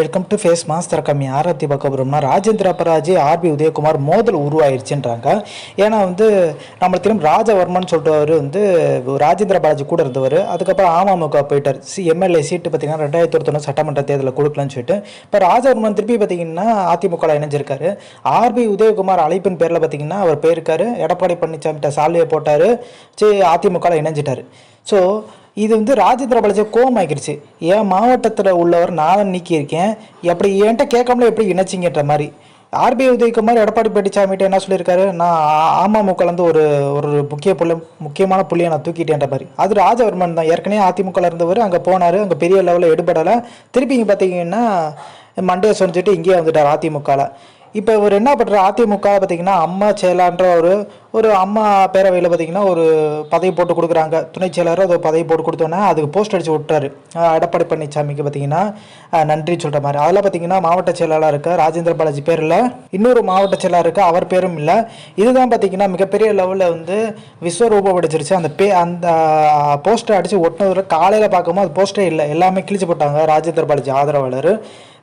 Welcome to face master கம்மி ஆரத்தி பார்க்க போகிறோம்னா ராஜேந்திர அபராஜி ஆர்பி உதயகுமார் மோதல் உருவாயிருச்சுன்றாங்க. ஏன்னா வந்து நம்மளை திரும்ப ராஜவர்மன் சொல்கிறவர் வந்து ராஜேந்திர பாலாஜி கூட இருந்தவர். அதுக்கப்புறம் அமமுக போயிட்டார். சி எம்எல்ஏ சீட்டு பார்த்தீங்கன்னா ரெண்டாயிரத்தி ஒருத்தொன்று சட்டமன்ற தேர்தலில் கொடுக்கலன்னு சொல்லிட்டு இப்போ ராஜவர்மன் திருப்பி பார்த்தீங்கன்னா அதிமுகவில் இணைஞ்சிருக்காரு. ஆர்பி உதயகுமார் அழைப்பின் பேரில் பார்த்தீங்கன்னா அவர் போயிருக்காரு. எடப்பாடி பழனிசாமிகிட்ட சால்வையை போட்டார். சரி அதிமுகவில் இணைஞ்சிட்டார். ஸோ இது வந்து ராஜேந்திர பாலாஜி கோவம் ஆகிடுச்சு என் மாவட்டத்தில் உள்ளவர் நான் நீக்கியிருக்கேன் எப்படி என்கிட்ட கேட்காமல எப்படி இணைச்சிங்கன்ற மாதிரி ஆர்பிஐ உதயகுமார் எடப்பாடி பழனிசாமிகிட்ட என்ன சொல்லியிருக்காரு நான் அ- அமமுகலேருந்து ஒரு ஒரு முக்கிய புள்ளி முக்கியமான புள்ளியை நான் தூக்கிட்டேன்ற மாதிரி அது ராஜவர்மன் தான் ஏற்கனவே அதிமுகவில் இருந்தவர் அங்கே போனார் அங்கே பெரிய லெவலில் எடுபடலை திருப்பி இங்கே பார்த்தீங்கன்னா மண்டையை சொரிஞ்சிட்டு இங்கேயே வந்துட்டார் அதிமுகவில் இப்போ இவர் என்ன பண்ணுறாரு அதிமுக பார்த்தீங்கன்னா அம்மா செயலான்ற ஒரு ஒரு அம்மா பேரவையில் பார்த்தீங்கன்னா ஒரு பதவி போட்டு கொடுக்குறாங்க. துணைச் செயலர் அது பதவி போட்டு கொடுத்தோன்னே அதுக்கு போஸ்ட் அடித்து விட்டுறாரு எடப்பாடி பழனிசாமிக்கு பார்த்தீங்கன்னா நன்றி சொல்கிற மாதிரி. அதில் பார்த்தீங்கன்னா மாவட்ட செயலாளர் இருக்க ராஜேந்திர பாலாஜி பேரில் இன்னொரு மாவட்ட செயலாளர் இருக்கு. அவர் பேரும் இல்லை. இதுதான் பார்த்தீங்கன்னா மிகப்பெரிய லெவலில் வந்து விஸ்வரூபம் அடிச்சிருச்சு. அந்த பே அந்த போஸ்டர் அடித்து ஒட்டினதில் காலையில் பார்க்கும்போது அது போஸ்டரே இல்லை. எல்லாமே கிழிச்சு போட்டாங்க ராஜேந்திர பாலாஜி ஆதரவாளர்.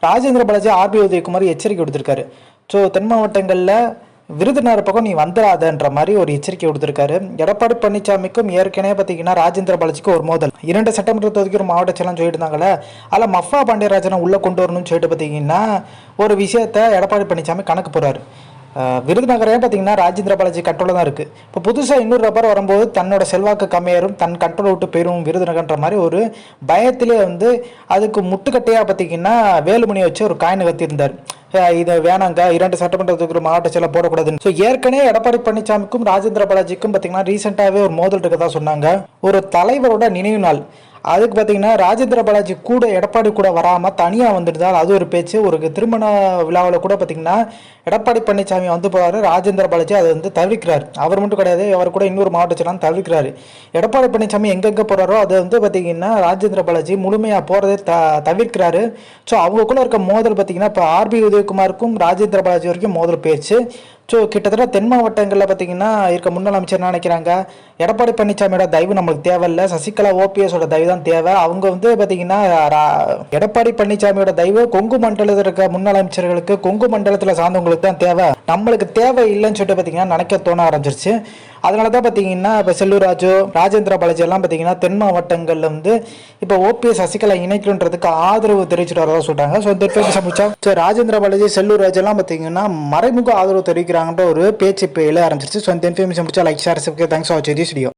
ராஜேந்திர பாலாஜி ஆர்பி உதயகுமார் எச்சரிக்கை கொடுத்துருக்காரு ஸோ தென் மாவட்டங்களில் விருதுநகர் பக்கம் நீ வந்துடாதன்ற மாதிரி ஒரு எச்சரிக்கை கொடுத்துருக்காரு எடப்பாடி பழனிசாமிக்கும் ஏற்கனவே பார்த்தீங்கன்னா ராஜேந்திர பாலாஜிக்கும் ஒரு மோதல். இரண்டு சட்டமன்ற தொகுதிக்கு ஒரு மாவட்ட செயலாம் சொல்லிட்டு அதில் மஃபா பாண்டியராஜனை உள்ளே கொண்டு வரணும்னு சொல்லிட்டு பார்த்தீங்கன்னா ஒரு விஷயத்த எடப்பாடி பழனிசாமி கணக்கு போகிறாரு விருதுநகரே பார்த்தீங்கன்னா ராஜேந்திர பாலாஜி கண்ட்ரோலில் தான் இருக்குது இப்போ புதுசாக இன்னொரு ரப்பர் வரும்போது தன்னோட செல்வாக்கு கம்மியாயிரும் தன் கண்ட்ரோல் விட்டு போயிடும் விருதுநகர்ன்ற மாதிரி ஒரு பயத்திலே வந்து அதுக்கு முட்டுக்கட்டையாக பார்த்தீங்கன்னா வேலுமணியை வச்சு ஒரு காயின் கத்தியிருந்தார் இது வேணாங்க. இரண்டு சட்டமன்ற தொகுதி மாவட்ட செயலை போடக்கூடாதுன்னு. ஸோ ஏற்கனவே எடப்பாடி பழனிசாமிக்கும் ராஜேந்திர பாலாஜிக்கும் பார்த்தீங்கன்னா ரீசெண்டாகவே ஒரு மோதல் இருக்கதா சொன்னாங்க. ஒரு தலைவரோட நினைவு நாள். அதுக்கு பார்த்தீங்கன்னா ராஜேந்திர பாலாஜி கூட எடப்பாடி கூட வராமல் தனியாக வந்துருந்தால் அது ஒரு பேச்சு. ஒரு திருமண விழாவில் கூட பார்த்தீங்கன்னா எடப்பாடி பழனிசாமி வந்து போகிறாரு ராஜேந்திர பாலாஜி அதை வந்து தவிர்க்கிறார். அவர் மட்டும் கிடையாது அவர் கூட இன்னொரு மாவட்ட செயலாம் தவிர்க்கிறாரு. எடப்பாடி பழனிசாமி எங்கெங்கே போகிறாரோ அதை வந்து பார்த்தீங்கன்னா ராஜேந்திர பாலாஜி முழுமையாக போகிறதே த தவிர்க்கிறாரு. ஸோ அவங்களுக்குள்ள இருக்க மோதல் பார்த்தீங்கன்னா இப்போ ஆர்பி உதயகுமாருக்கும் ராஜேந்திர பாலாஜி வரைக்கும் மோதல் போயிடுச்சு ஸோ கிட்டத்தட்ட தென் மாவட்டங்களில் பார்த்தீங்கன்னா இருக்க முன்னாள் அமைச்சர் என்ன நினைக்கிறாங்க? எடப்பாடி பழனிசாமியோட தயவு நம்மளுக்கு தேவையில்ல. சசிகலா ஓபிஎஸோட தயவு தான் தேவை. அவங்க வந்து பார்த்தீங்கன்னா ரா- எடப்பாடி பழனிசாமியோட தயவு கொங்கு மண்டலத்தில் இருக்க முன்னாள் அமைச்சர்களுக்கு கொங்கு மண்டலத்தில் சார்ந்தவங்களுக்கு தான் தேவை. நம்மளுக்கு தேவை இல்லைன்னு சொல்லிட்டு பார்த்தீங்கன்னா நினைக்க தோண ஆரம்பிச்சிருச்சு. அதனால தான் பார்த்தீங்கன்னா இப்போ செல்லூர் ராஜேந்திர பாலாஜி எல்லாம் பார்த்தீங்கன்னா தென் மாவட்டங்களில் வந்து இப்போ ஓபிஎஸ் சசிகலா இணைக்கணுன்றதுக்கு ஆதரவு தெரிவிச்சுட்டு வரதா சொல்றாங்க. ஸோ இந்த பேச்சு சமைச்சா ஸோ ராஜேந்திர பாலாஜி செல்லூர் ராஜு எல்லாம் பார்த்தீங்கன்னா மறைமுக ஆதரவு தெரிவிக்கிறாங்கன்ற ஒரு பேச்சு இப்போ எழ ஆரம்பிச்சிருச்சு. ஸோ இந்த இன்ஃபர்மேஷன் முடிச்சா லைக் ஷேர் தேங்க்ஸ் ஃபார் வாட்சிங் திஸ் வீடியோ